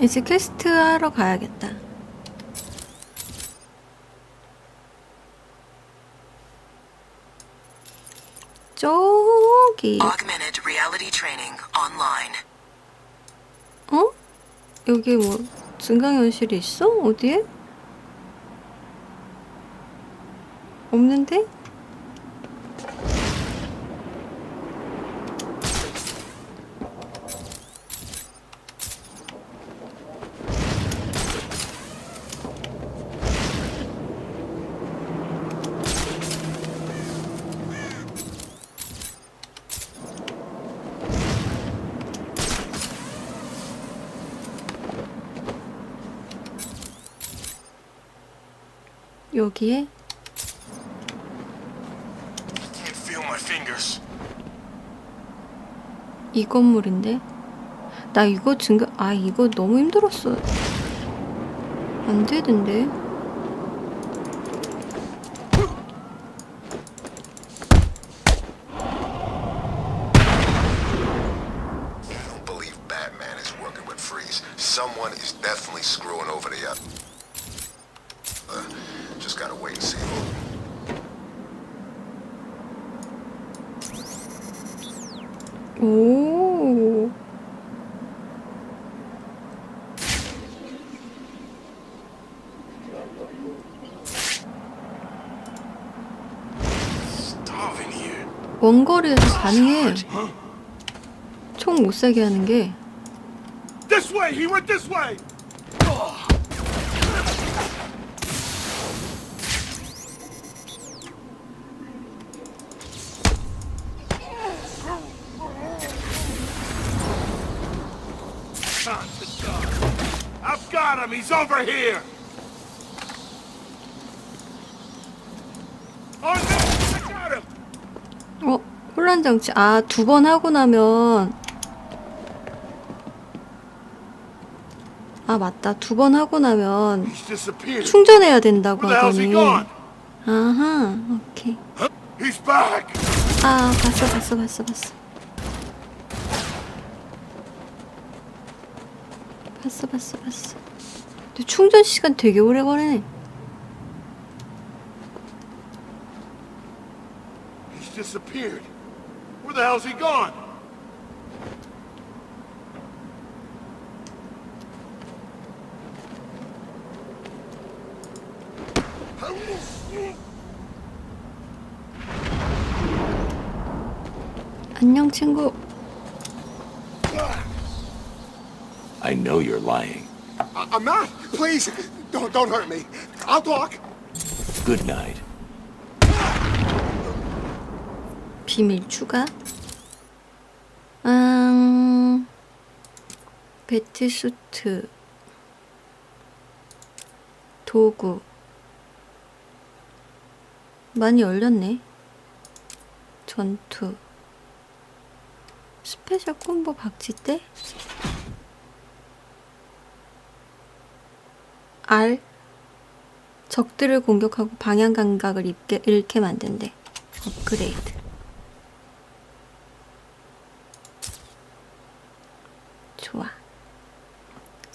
이제 퀘스트 하러 가야겠다. 저기. 어? 여기 뭐 증강현실이 있어? 어디에? 없는데? 여기에? 이 건물인데? 나 이거 증강, 아, 이거 너무 힘들었어. 안 되던데? I don't believe Batman is working with Freeze. Someone is definitely screwing over the other. Uh, just gotta wait and see who. 오. Starving here. 원거리에서 가능해. 총못 쏴게 하는 게. This way! He went this way! I've got him! He's over here! Oh no! I got him! 어, 장치. 아, 두 번 하고 나면. 아, 맞다. 두 번 하고 나면. 충전해야 된다고 하더니. 아하, 오케이. 아, 봤어, 봤어, 봤어, 봤어. 봤어, 봤어, 봤어. 근데 충전 시간 되게 오래 걸리네. hell's he gone? 안녕, 친구. I know you're lying. I- I'm not. Please, don't don't hurt me. I'll talk. Good night. 비밀 추가. 배트수트. 도구. 많이 열렸네. 전투. 스페셜 콤보 박치대? R. 적들을 공격하고 방향 감각을 잃게, 잃게 만든대. 업그레이드. 좋아.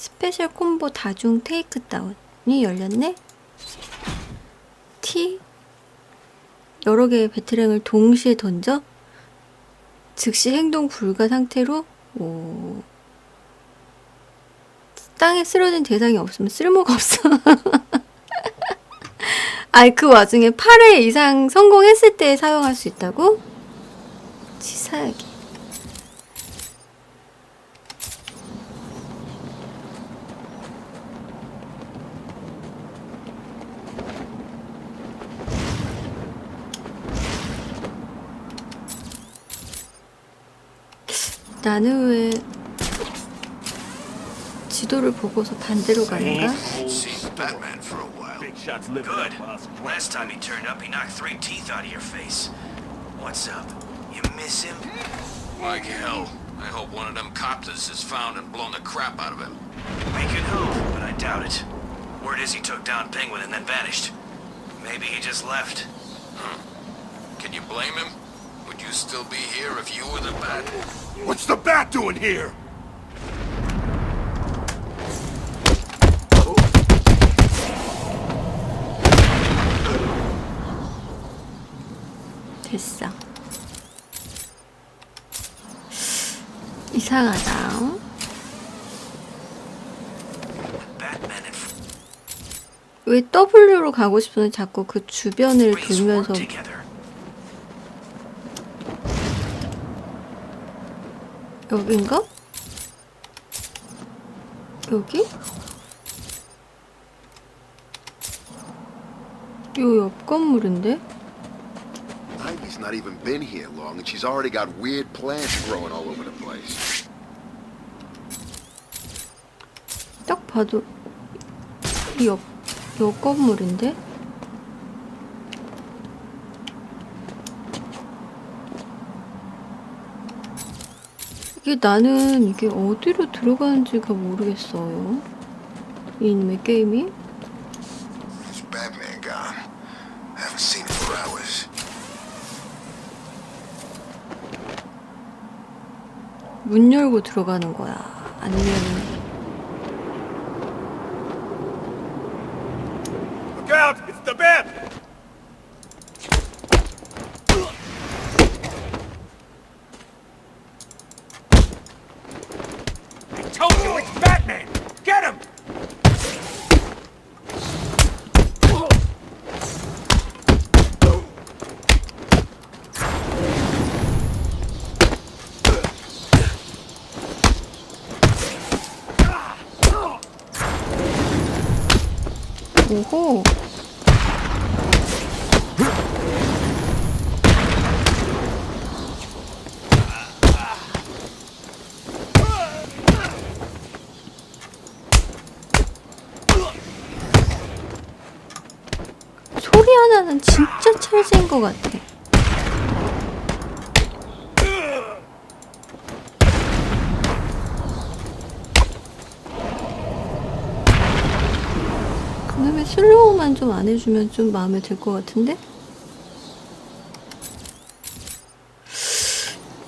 스페셜 콤보 다중 테이크 다운이 열렸네? T 여러 개의 배트랭을 동시에 던져 즉시 행동 불가 상태로 오 땅에 쓰러진 대상이 없으면 쓸모가 없어. 아이 그 와중에 8회 이상 성공했을 때 사용할 수 있다고? 치사하게. 나는 왜 지도를 보고서 반대로 가는가? Seen Batman for a while. Big shots living Good. up us. Last time he turned up, he knocked three teeth out of your face. What's up? You miss him? Like hell. I hope one of them copters is found and blown the crap out of him. We can hope, but I doubt it. Word is he took down Penguin and then vanished. Maybe he just left. Can you blame him? Would you still be here if you were the bat? What's the bat doing here? 됐어. 이상하다. 왜 W로 가고 싶은데 자꾸 그 주변을 돌면서 여긴가? 여기? 요 옆 건물인데? Ivy's not even been here long, and she's already got weird plants growing all over the place. 딱 봐도 이 옆, 옆 건물인데? 이게 나는 이게 어디로 들어가는지가 모르겠어요. 이놈의 게임이? 문 열고 들어가는 거야. 아니면 Look out! It's the bat! I told you it's Batman! Get him! 오호. 소리 하나는 진짜 찰진 것 같아. 그다음에 슬로우만 좀 안 해주면 좀 마음에 들 것 같은데?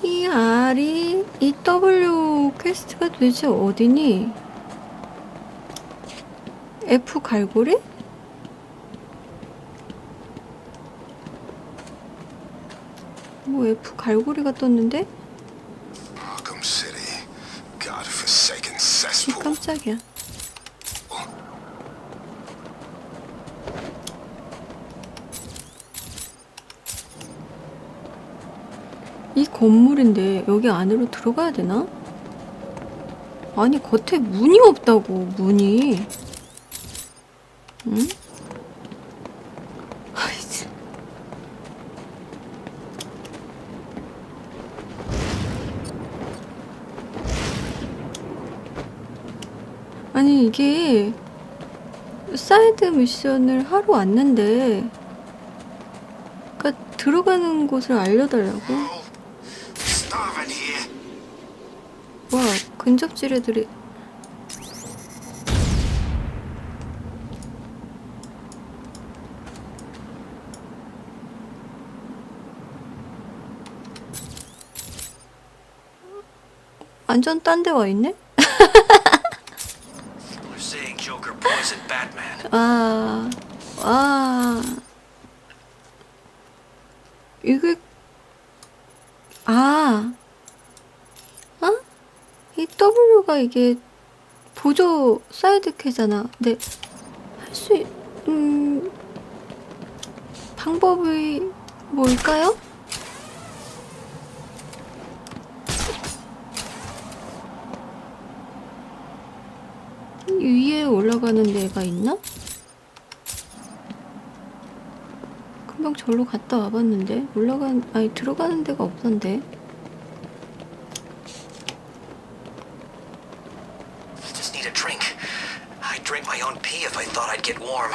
이 R이 이 W 퀘스트가 도대체 어디니? F 갈고리? 뭐 F 갈고리가 떴는데? 이. 깜짝이야. 이 건물인데 여기 안으로 들어가야 되나? 아니 겉에 문이 없다고 문이 응? 이게 사이드 미션을 하러 왔는데 그니까 들어가는 곳을 알려달라고. 와 근접질 애들이 완전 딴 데 와 있네? We're seeing Joker poison Batman. 아, 아. 이게, 아. 어? 이 W가 이게 보조 사이드캐잖아. 근데 할 수, 음, 방법이 뭘까요? 위에 올라 가는 데가 있나? 금방 절로 갔다 와봤는데 올라간 아니 들어가는 데가 없던데 Just need a drink. I'd drink my own pee if I thought I'd get warm.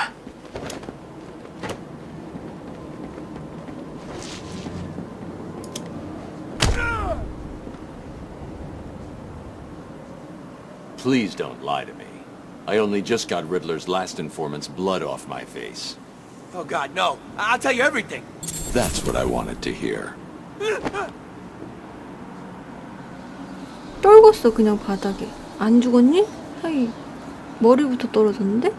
Please don't lie to me. I only just got Riddler's last informant's blood off my face. Oh god, no. I- I'll tell you everything. That's what I wanted to hear. 떨궜어 그냥 바닥에 안 죽었니? 하이 머리부터 떨어졌는데?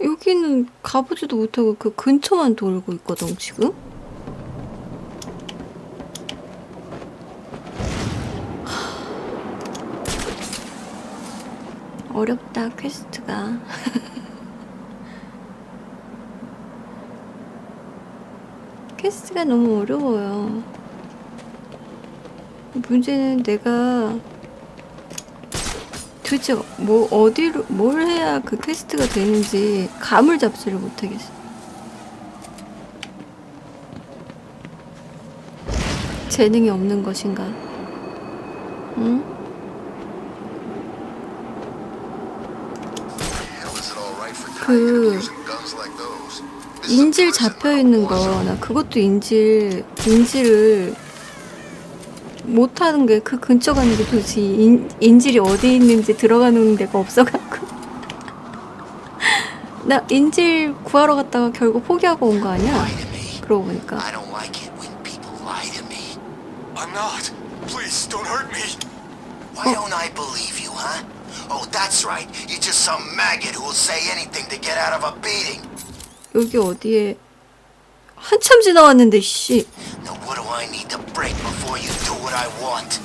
여기는 여기는 가보지도 못하고 그 근처만 돌고 있거든 지금. 어렵다 퀘스트가. 퀘스트가 너무 어려워요. 문제는 내가 도대체 뭐 어디로 뭘 해야 그 퀘스트가 되는지 감을 잡지를 못하겠어. 재능이 없는 것인가? 응? Hell, is it all right for 그 인질 잡혀 있는 거. 나 그것도 인질 인질을 못 하는 게 그 근처 가는 게 도대체 인, 인질이 어디 있는지 들어가는 데가 없어갖고. 나 인질 구하러 갔다가 결국 포기하고 온 거 아니야? 그러고 보니까. I don't like it when people lie to me. I'm not. Please, don't hurt me. Why don't I believe you, huh? Oh, that's right. You're just some maggot who will say anything to get out of a beating. 여기 어디에 한참 지나왔는데 씨 Now, what do I need to break before you do what I want?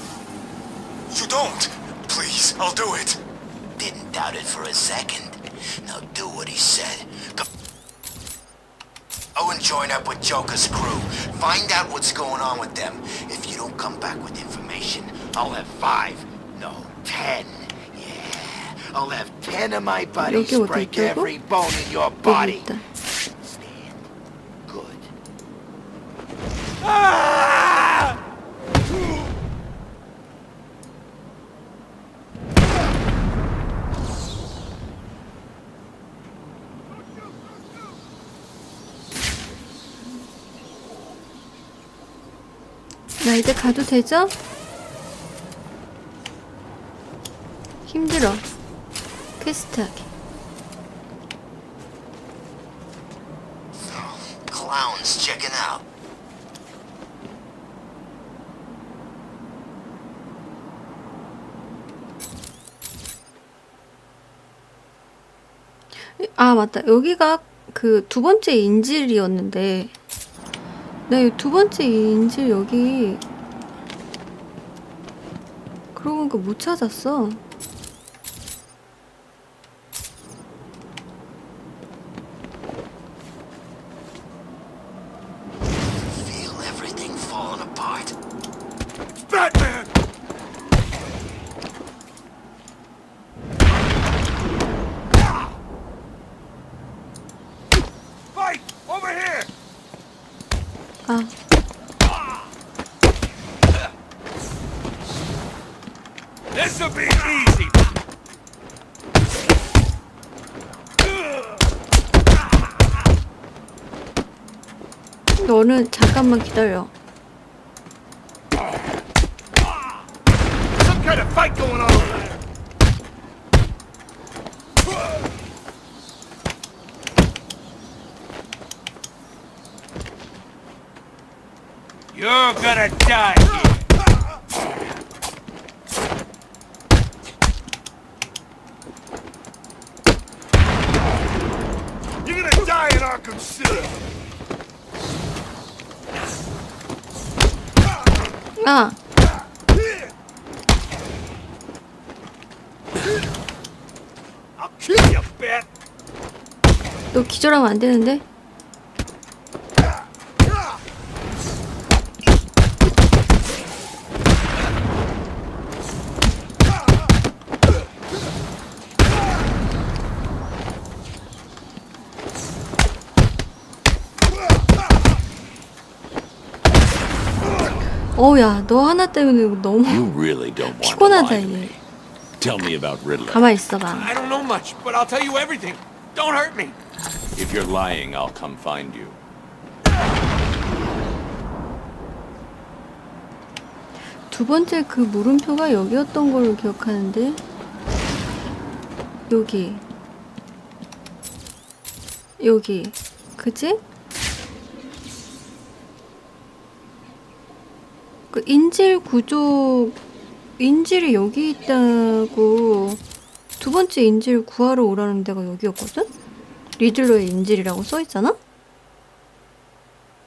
You don't. Please, I'll do it. Didn't doubt it for a second. Now do what he said. Go, go and join up with Joker's crew. Find out what's going on with them. If you don't come back with information, I'll have five. No, ten. I'll have ten of my buddies 여기 어디 break 있다고? every bone in your 여기 body. 있다 Stand. Good. 나 이제 가도 되죠? 힘들어 퀘스트 하기 Clowns checking out. 아 맞다. 여기가 그 두 번째 인질이었는데. 네두 번째 인질 여기. 그러고 보니까 못 찾았어 Feel everything falling apart. Batman! Fight! Over here! 아 This'll be easy! 너는 잠깐만 기다려 here! You're gonna die in Arkham City! 아 I'll kill you, bat! 너 기절하면 안 되는데 어우야 너 하나 때문에 너무 You really don't want to 피곤하다 lie to 얘 me. Tell me about Riddler. 가만 있어봐 I don't know much, but I'll tell you everything. Don't hurt me. If you're lying, I'll come find you. 두 번째 그 물음표가 여기였던 걸로 기억하는데 여기 여기 그지? 그 인질 구조 인질이 여기 있다고 두 번째 인질 구하러 오라는 데가 여기였거든? 리들러의 인질이라고 써있잖아?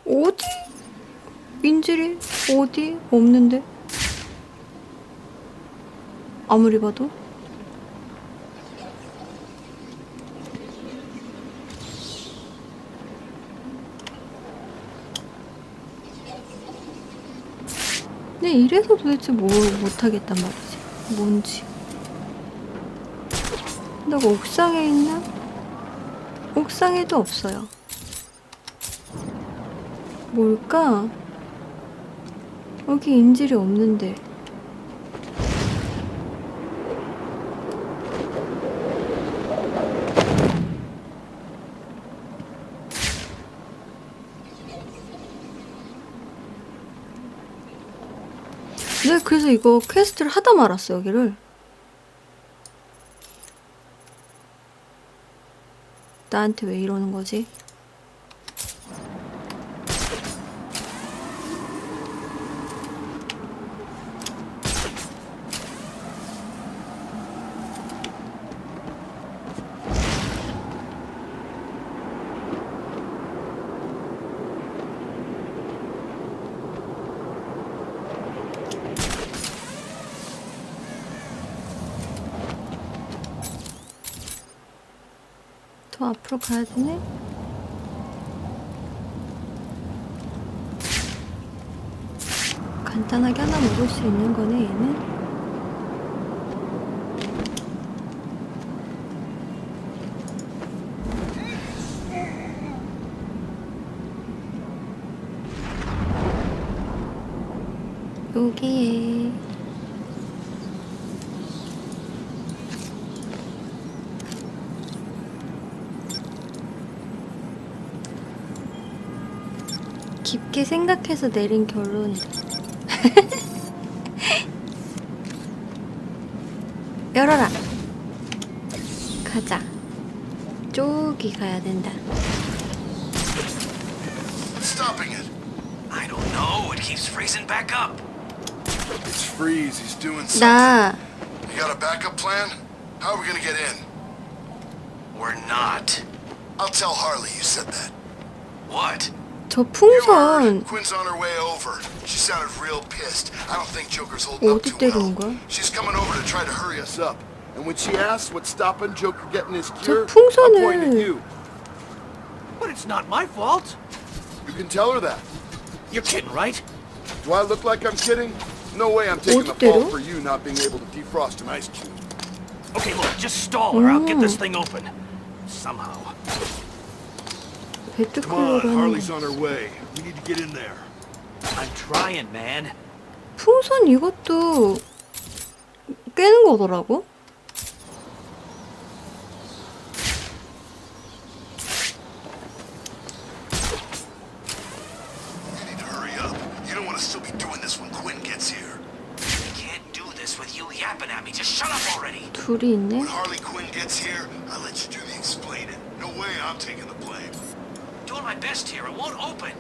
어디? 인질이 어디? 없는데? 아무리 봐도? 근데 이래서 도대체 뭘 못하겠단 말이지. 뭔지. 내가 옥상에 있나? 옥상에도 없어요. 뭘까? 여기 인질이 없는데. 네, 그래서 이거 퀘스트를 하다 말았어, 여기를. 나한테 왜 이러는 거지? 더 앞으로 가야 되네? 간단하게 하나 먹을 수 있는 거네, 얘는. 여기에 깊게 생각해서 내린 결론. 열어라. 가자. 저기 가야 된다. Stopping it? I don't know. It keeps freezing back up. It's Freeze. He's doing something. 나 You got a backup plan? How are we gonna get in? We're not. I'll tell Harley you said that. What? 저 You 풍선 heard. Quinn's on her way over. She sounded real pissed. I don't think Joker's holding up 어디 too 때리는 well. 거야? She's coming over to try to hurry us up. And when she asks what's stopping Joker getting his 저 cure, I'm pointing 풍선을 at you. But it's not my fault. You can tell her that. You're kidding, right? Do I look like I'm kidding? No way I'm taking the 어디 때려? fall for you not being able to defrost an ice cube. Okay, look, just stall her. I'll get this thing open. Somehow. Come 배트컬러로 on, 하는 Harley's 거. on her way. We need to get in there. I'm trying, man. 풍선 이것도 깨는 거더라고. You need to hurry up. You don't want to still be doing this when Quinn gets here. I can't do this with you yapping at me. Just shut up already. 둘이 있네. When Harley Quinn gets here, I'll let you do the explaining. No way I'm taking the blame. Doing my best here. It won't open.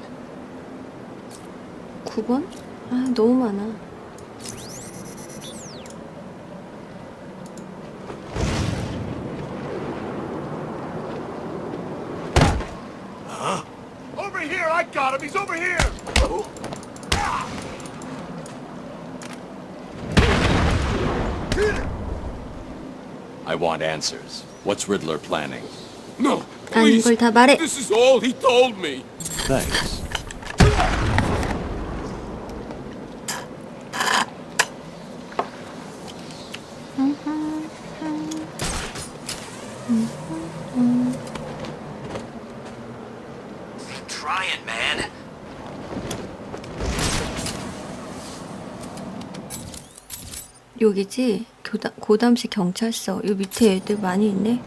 9번? 아, 너무 많아. Over here! I got him! He's over here! I want answers. What's Riddler planning? Please. 걸다 말해. This is all he told me. Thanks. Keep trying, man. 여기지? 교담, 고담시 경찰서. 요 밑에 애들 많이 있네.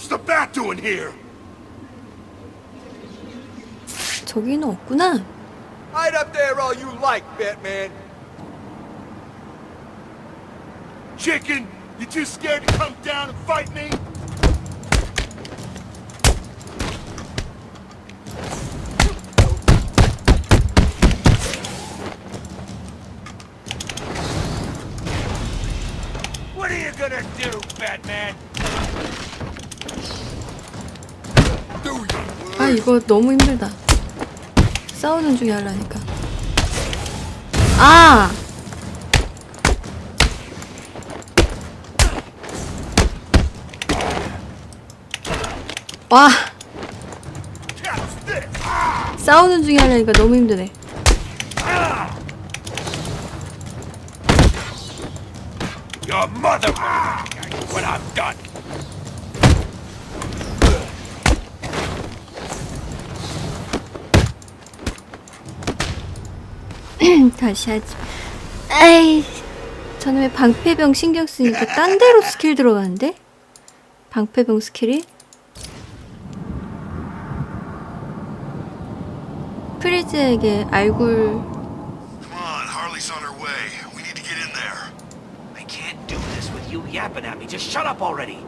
What's the bat doing here? 저기는 없구나. Hide up there all you like, Batman. Chicken, you too scared to come down and fight me? What are you gonna do, Batman? 이거 너무 힘들다. 싸우는 중에 하려니까. 아! 와! 싸우는 중에 하려니까 너무 힘드네. 다시 하지. 에이, 저는 왜 방패병 신경 쓰니까 딴 데로 스킬 들어가는데? 방패병 스킬이? 프리즈에게 알굴 Come on, Harley's on her way. We need to get in there. I can't do this with you yapping at me. Just shut up already.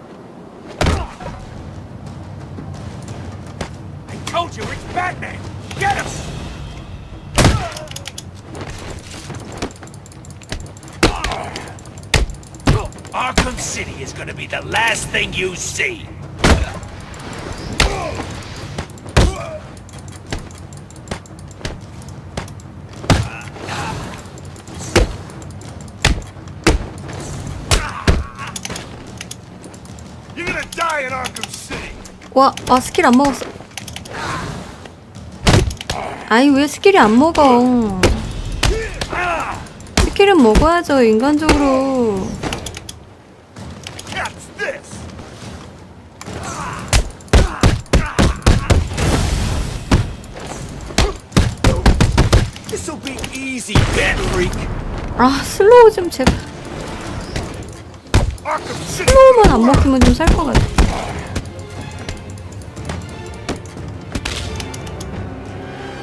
I told you it's Batman. Get him! Arkham City is gonna be the last thing you see. You're gonna die in Arkham City. 와, 아 스킬 안 먹었어. 아니 왜 스킬이 안 먹어? 스킬은 먹어야죠 인간적으로. 아 슬로우 좀 제발. 슬로우만 안 먹히면 좀 살 것 같아.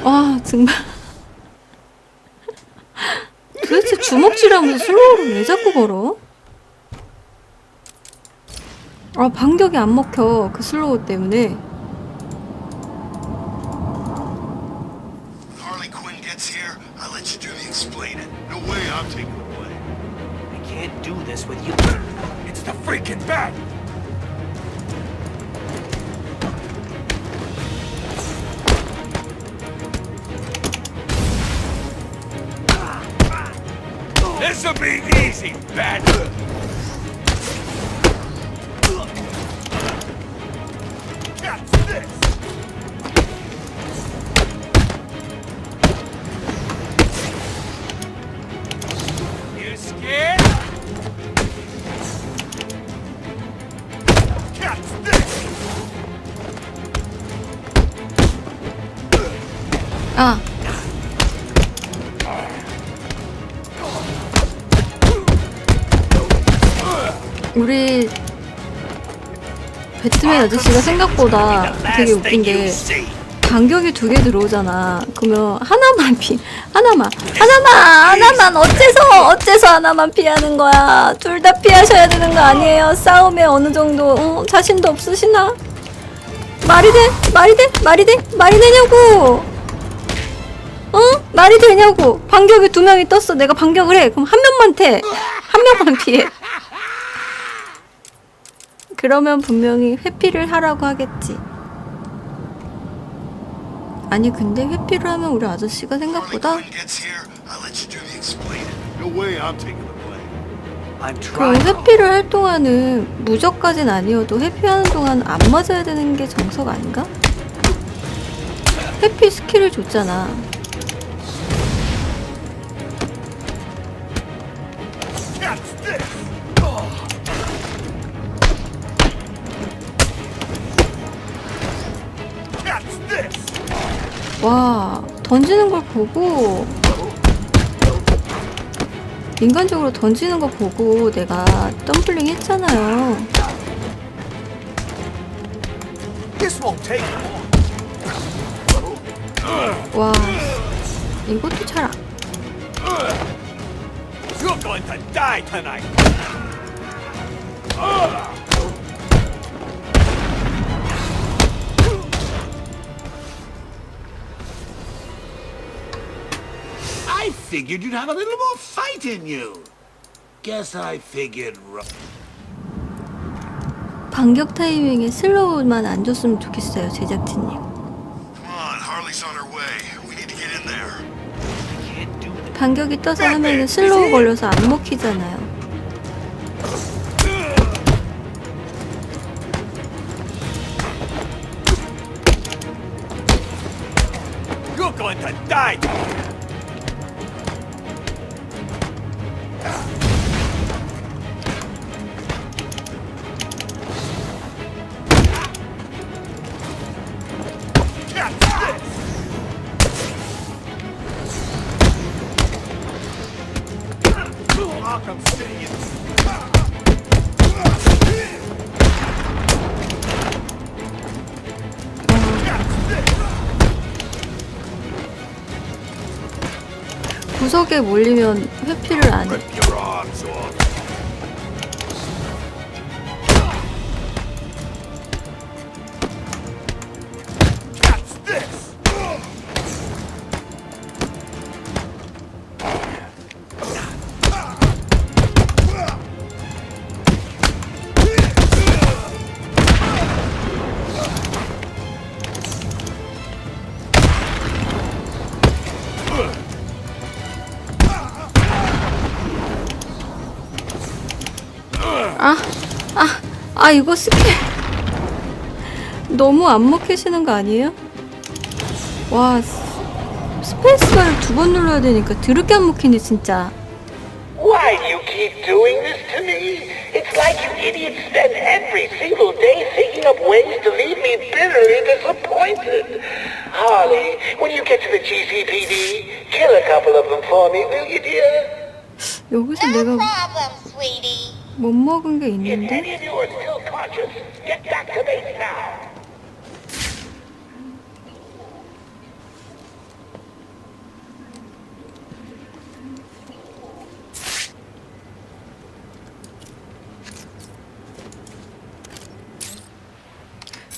와 정말. 도대체 주먹질하면서 슬로우를 왜 자꾸 걸어? 아 반격이 안 먹혀 그 슬로우 때문에. 우리 배트맨 아저씨가 생각보다 되게 웃긴 게 간격이 두 개 들어오잖아. 그러면 하나만 피, 하나만, 하나만, 하나만 어째서, 어째서 하나만 피하는 거야? 둘 다 피하셔야 되는 거 아니에요? 싸움에 어느 정도 어, 자신도 없으시나? 말이 돼? 말이 돼? 말이 돼? 말이 되냐고? 어? 말이 되냐고? 반격이 두 명이 떴어. 내가 반격을 해. 그럼 한 명만 태. 한 명만 피해. 그러면 분명히 회피를 하라고 하겠지. 아니 근데 회피를 하면 우리 아저씨가 생각보다 그럼. 회피를 할 동안은 무적까진 아니어도 회피하는 동안 안 맞아야 되는 게 정석 아닌가? 회피 스킬을 줬잖아. 와 던지는 걸 보고 인간적으로 던지는 거 보고 내가 덤블링 했잖아요. 와 이것도 잘 안- figured you'd have a little more fight in you. Guess I figured. ru- 반격 타이밍에 슬로우만 안 줬으면 좋겠어요, 제작진님. Come on, Harley's on her way. We need to get in there. 반격이 떠서 하면은 슬로우 걸려서 안 먹히잖아요. 구석에 몰리면 회피를 안 해. 아, 아 이거 스킬 너무 안 먹히시는 거 아니에요? 와, 스- 스페이스바를 두 번 눌러야 되니까 드럽게 안 먹히네 진짜. Why do you keep doing this to me? It's like you idiots spend every single day thinking up ways to leave me bitterly disappointed. Harley, when you get to the GCPD, kill a couple of them for me, will you, dear? 여기서 No 내가 problem, sweetie. 못 먹은 게 있는데 get back to base now.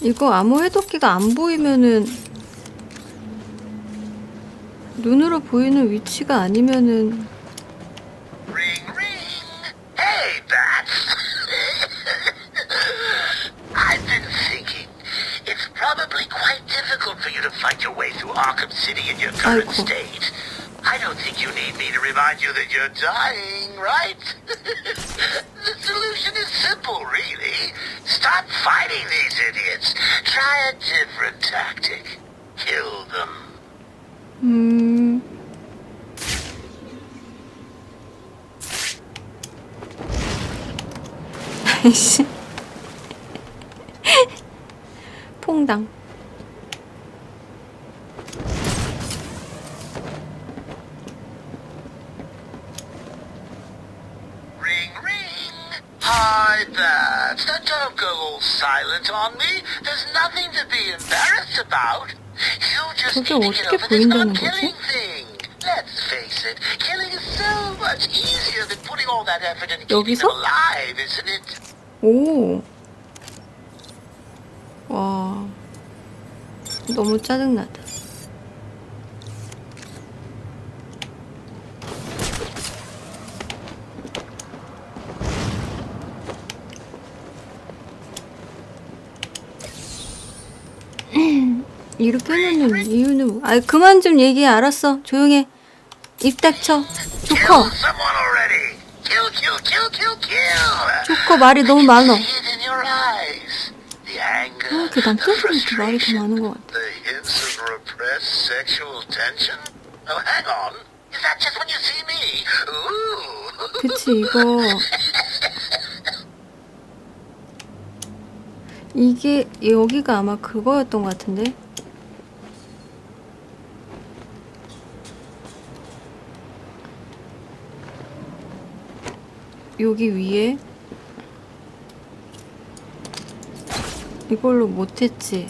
이거 암호 해독기가 안 보이면은 눈으로 보이는 위치가 아니면은 Arkham City in your current oh, cool. state, I don't think you need me to remind you that you're dying, right? the solution is simple, really. Stop fighting these idiots. Try a different tactic. Kill them. Hmm. 퐁당 저게 어떻게 보인다는 거지? 여기서? 오. 와. 너무 짜증나다. 이렇게 해놓는 이유는 뭐- 아 그만 좀 얘기해 알았어 조용해 입 닥쳐 조커. 조커 말이 너무 많어 어, 그난 the 떼보니까 말이 더 많은 것 같아? Oh. 그치 이거 이게 여기가 아마 그거였던 것 같은데 여기 위에. 이걸로 못했지